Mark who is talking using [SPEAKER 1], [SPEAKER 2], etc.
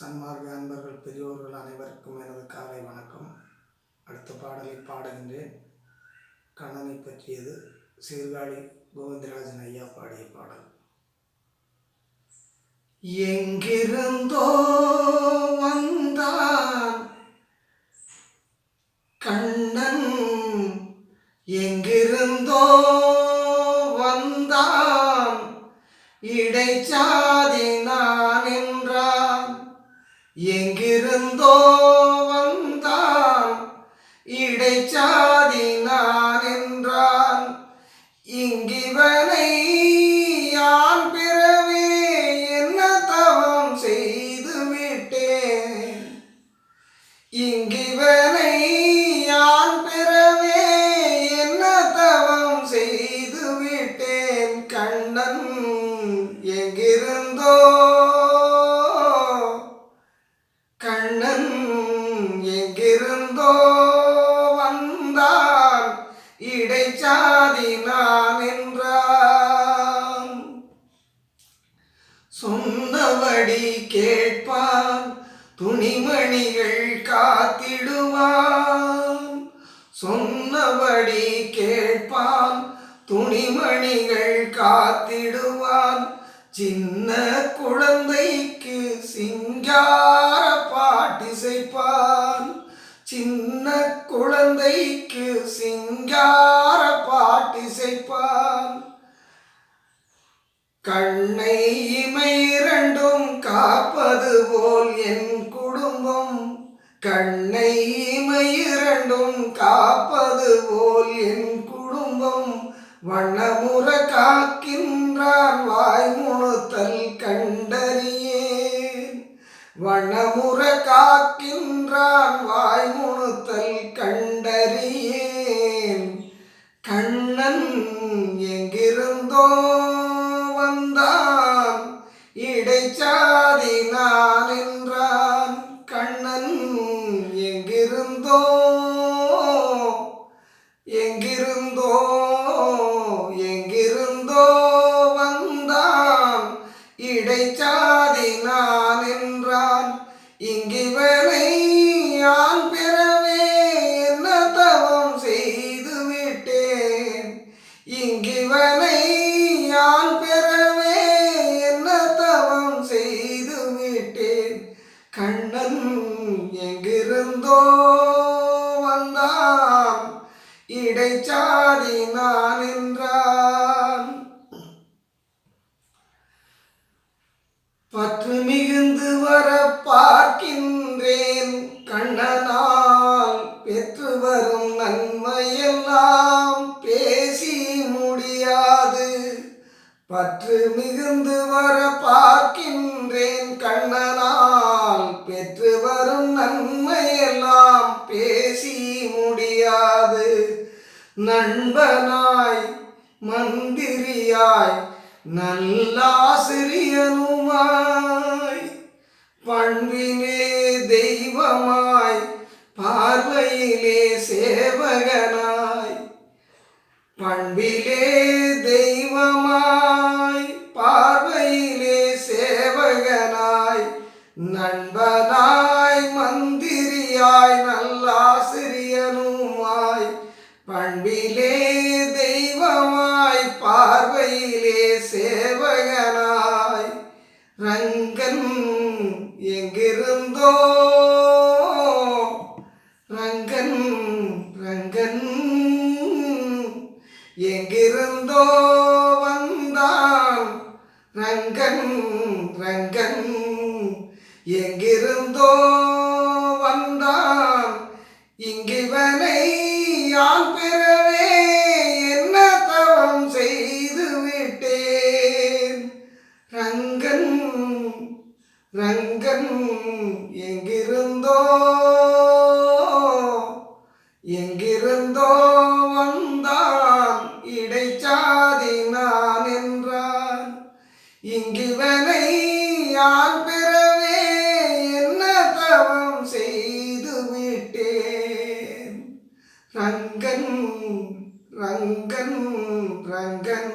[SPEAKER 1] சன்மார்க்க அன்பர்கள் பெரியோர்கள் அனைவருக்கும் எனது காலை வணக்கம். அடுத்த பாடலை பாடுகின்றேன். கண்ணனை பற்றியது சீர்காழி கோவிந்தராஜன் ஐயா பாடிய பாடல். எங்கிருந்தோ வந்தான் கண்ணன். எங்கிருந்தோ வந்தான் இடைச்சாதினான். இருந்தோ வந்தான். இடைச்சாதி நான் என்றான். இங்கிவனை யான் பிறவே என்ன தவம் செய்து விட்டேன். இங்கிவனை யான் பிறவே என்ன தவம் செய்து விட்டேன். கண்ணன் வந்தோ வந்தார் இடைச்சாதி நான் என்றான் சொன்னபடி கேட்பான் துணிமணிகள் காத்திடுவான். சொன்னபடி கேட்பான் துணிமணிகள் காத்திடுவான். சின்ன குழந்தைக்கு சிங்கார பாட்டிசைப்பான் சின்ன குழந்தைக்கு சிங்கார பாட்டிசைப்பான். கண்ணை இமை இரண்டும் காப்பது போல் என் குடும்பம். கண்ணை இமை இரண்டும் காப்பது போல் என் குடும்பம். வண்ணமுற காக்கின்றான் வாய்முணுத்தல் கண்டறி வண்ணமுற காக்கின்றான் வாய்முணுத்தல் கண்டறியேன். கண்ணன் எங்கிருந்தோ வந்தான். இடைச்சாதி நான் என்றான் கண்ணன் எங்கிருந்தோ எங்கிருந்தோ இடைச்சாதி நான் என்றான். இங்கிவனை யான் பிறவே என்ன தவம் செய்து விட்டேன். இங்கிவனை யான் பிறவே என்ன தவம் செய்து விட்டேன். கண்ணன் எங்கிருந்தோ வந்தான். இடைச்சாதி நான் என்றான். பற்று மிகுந்து வர பார்க்கின்றேன். கண்ணனால் பெற்று வரும் நன்மையெல்லாம் பேசி முடியாது. பற்று மிகுந்து வர பார்க்கின்றேன். கண்ணனால் பெற்று வரும் நன்மையெல்லாம் பேசி முடியாது. நண்பனாய் மந்திரியாய் நல்லாசிரியனுமாய் பண்பினே தெய்வமாய் பார்வையிலே சேவகனாய். பண்பிலே தெய்வமாய் பார்வையிலே சேவகனாய் நண்பனாய் ரங்கன் ரங்கன் எங்கிருந்தோ வந்தான்? இங்கிவனை யான் பெறவே என்ன தவம் செய்து விட்டேன்? ரங்கன் ரங்கன் எங்கிருந்தோ ரங்கன் ரங்கன் ரங்கன்